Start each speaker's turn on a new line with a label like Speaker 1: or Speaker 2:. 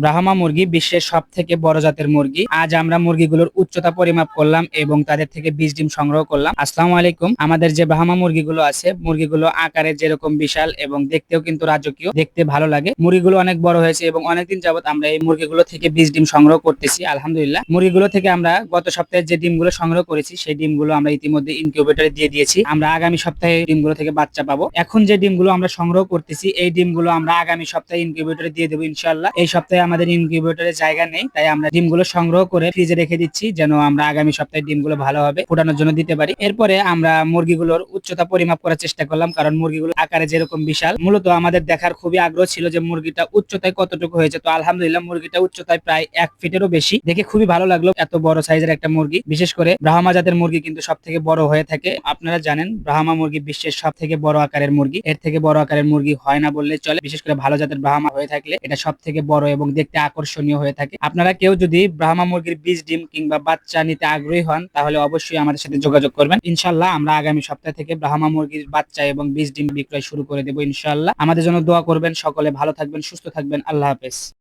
Speaker 1: ব্রাহ্মা মুরগি বিশ্বের সব থেকে বড় জাতের মুরগি। আজ আমরা মুরগিগুলোর উচ্চতা পরিমাপ করলাম এবং তাদের থেকে বীজ ডিম সংগ্রহ করলাম। আসসালামু আলাইকুম। আমাদের যে ব্রাহ্মা মুরগিগুলো আছে, মুরগিগুলো আকারে যেরকম বিশাল এবং দেখতেও কিন্তু রাজকীয়, দেখতে ভালো লাগে। মুরগিগুলো অনেক বড় হয়েছে এবং অনেকদিন যাবত আমরা এই মুরগিগুলো থেকে বীজ ডিম সংগ্রহ করতেছি, আলহামদুলিল্লাহ। মুরগিগুলো থেকে আমরা গত সপ্তাহে যে ডিমগুলো সংগ্রহ করেছি, সেই ডিমগুলো আমরা ইতিমধ্যে ইনকিউবেটরে দিয়ে দিয়েছি। আমরা আগামী সপ্তাহে ডিমগুলো থেকে বাচ্চা পাবো। এখন যে ডিমগুলো আমরা সংগ্রহ করতেছি, এই ডিমগুলো আমরা আগামী সপ্তাহে ইনকিউবেটরে দিয়ে দেবো ইনশাল্লাহ এই সপ্তাহে আমাদের ইনকিউবেটরে জায়গা নেই, তাই আমরা ডিমগুলো সংগ্রহ করে ফ্রিজে রেখে দিচ্ছি, যেন আমরা আগামী সপ্তাহে ডিমগুলো ভালোভাবে ফোটানোর জন্য দিতে পারি। এরপরে আমরা মুরগিগুলোর উচ্চতা পরিমাপ করার চেষ্টা করলাম, কারণ মুরগিগুলো আকারে যেরকম বিশাল, মূলত আমাদের দেখার খুবই আগ্রহ ছিল যে মুরগিটা উচ্চতায় কতটুকু হয়েছে। তো আলহামদুলিল্লাহ মুরগিটা উচ্চতায় প্রায় এক ফিটেরও বেশি। দেখে খুবই ভালো লাগল এত বড় সাইজের একটা মুরগি। বিশেষ করে ব্রাহ্মা জাতের মুরগি কিন্তু সব থেকে বড় হয়ে থাকে। আপনারা জানেন, ব্রাহ্মা মুরগি বিশ্বের সব থেকে বড় আকারের মুরগি। এর থেকে বড় আকারের মুরগি হয় না বললে চলে। বিশেষ করে ভালো জাতের ব্রাহ্মা হয়ে থাকলে এটা সব থেকে বড় এবং দেখতে আকর্ষণীয় হয়ে থাকে। আপনারা কেউ যদি ব্রাহ্মা মুরগির বীজ, ডিম কিংবা বাচ্চা নিতে আগ্রহী হন, তাহলে অবশ্যই আমাদের সাথে যোগাযোগ করবেন। ইনশাল্লাহ আমরা আগামী সপ্তাহ থেকে ব্রাহ্মা মুরগির বাচ্চা এবং বীজ, ডিম বিক্রয় শুরু করে দেবো ইনশাল্লাহ আমাদের জন্য দোয়া করবেন। সকলে ভালো থাকবেন, সুস্থ থাকবেন। আল্লাহ হাফেজ।